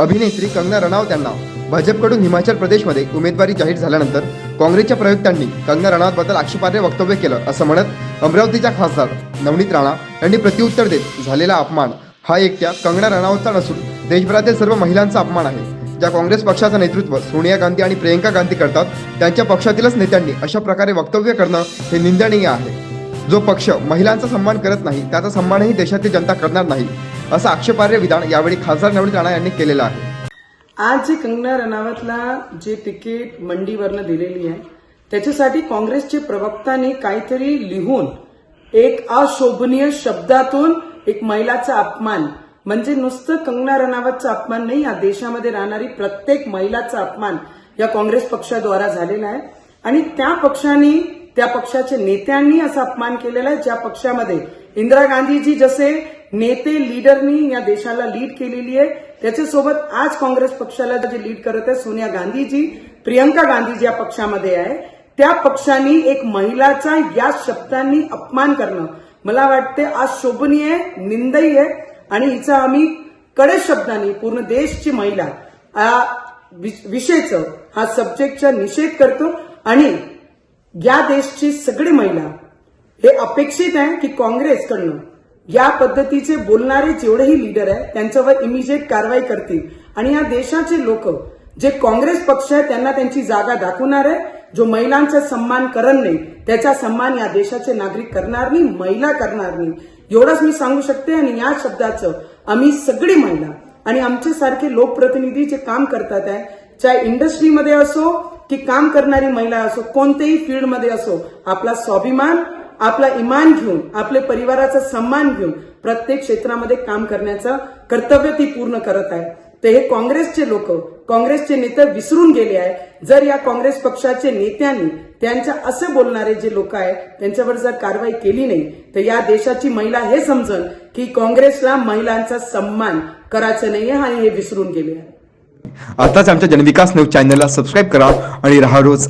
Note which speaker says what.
Speaker 1: अभिनेत्री कंगना रणावत यांना भाजपकडून हिमाचल प्रदेशमध्ये उमेदवारी जाहीर झाल्यानंतर काँग्रेसच्या प्रयुक्तांनी कंगना रणावतबद्दल आक्षेपार्ह वक्तव्य केलं असं म्हणत अमरावतीच्या खासदार नवनीत राणा यांनी प्रत्युत्तर देत झालेला अपमान हा एकट्या कंगना रणावतचा नसून देशभरातील सर्व महिलांचा अपमान आहे. ज्या काँग्रेस पक्षाचं नेतृत्व सोनिया गांधी आणि प्रियंका गांधी करतात त्यांच्या पक्षातीलच नेत्यांनी अशा प्रकारे वक्तव्य करणं हे निंदनीय आहे. जो पक्ष महिलांचा सन्मान करत नाही त्याचा सन्मानही देशातील जनता करणार नाही. असं आक्षेपार्ह विधान यावेळी खासदार नवनीत राणा यांनी केलेलं आहे.
Speaker 2: आज जे कंगना रनावतला जे तिकीट मंडीवरनं दिलेली आहे त्याच्यासाठी काँग्रेसचे प्रवक्ताने काहीतरी लिहून एक अशोभनीय शब्दातून एक महिलाचा अपमान म्हणजे नुसतं कंगना रनावतचा अपमान नाही या देशामध्ये राहणारी प्रत्येक महिलाचा अपमान या काँग्रेस पक्षाद्वारा झालेला आहे. आणि त्या पक्षाने त्या पक्षाच्या नेत्यांनी असा अपमान केलेला आहे ज्या पक्षामध्ये इंदिरा गांधीजी जसे नेते लीडरनी या देशाला लीड केलेली आहे त्याच्यासोबत आज काँग्रेस पक्षाला जे लीड करत आहे सोनिया गांधीजी प्रियंका गांधीजी या पक्षामध्ये आहे. त्या पक्षांनी एक महिलाचा या शब्दांनी अपमान करणं. मला वाटते आज शोभनीय निंदई आहे आणि हिचा आम्ही कडे शब्दांनी पूर्ण देशची महिला विषयचं हा सब्जेक्टचा निषेध करतो. आणि या देशची सगळी महिला हे अपेक्षित आहे की काँग्रेसकडनं या पद्धतीचे बोलणारे जेवढेही लीडर आहे त्यांच्यावर इमिजिएट कारवाई करतील. आणि या देशाचे लोक जे काँग्रेस पक्ष आहे त्यांना त्यांची जागा दाखवणार आहे. जो महिलांचा सन्मान करत नाही त्याचा सन्मान या देशाचे नागरिक करणार नाही महिला करणार नाही. एवढंच मी सांगू शकते आणि या शब्दाचं आम्ही सगळी महिला आणि आमच्यासारखे लोकप्रतिनिधी जे काम करतात आहे चाहे इंडस्ट्रीमध्ये असो की काम करणारी महिला असो कोणत्याही फील्डमध्ये असो आपला स्वाभिमान आपला इमान घेऊन आपल्या परिवाराचा सन्मान घेऊन प्रत्येक क्षेत्रामध्ये काम करण्याचं कर्तव्य ती पूर्ण करत आहे. तर हे काँग्रेसचे लोक काँग्रेसचे नेते विसरून गेले आहे जर या काँग्रेस पक्षाचे नेत्यांनी त्यांच्या असे बोलणारे जे लोक आहे त्यांच्यावर जर कारवाई केली नाही तर या देशाची महिला हे समजन की काँग्रेसला महिलांचा सन्मान करायचं नाहीये आणि हे विसरून गेले आहे
Speaker 1: आताच आमच्या जनविकास न्यूज चॅनलला सबस्क्राईब करा आणि राहा रोज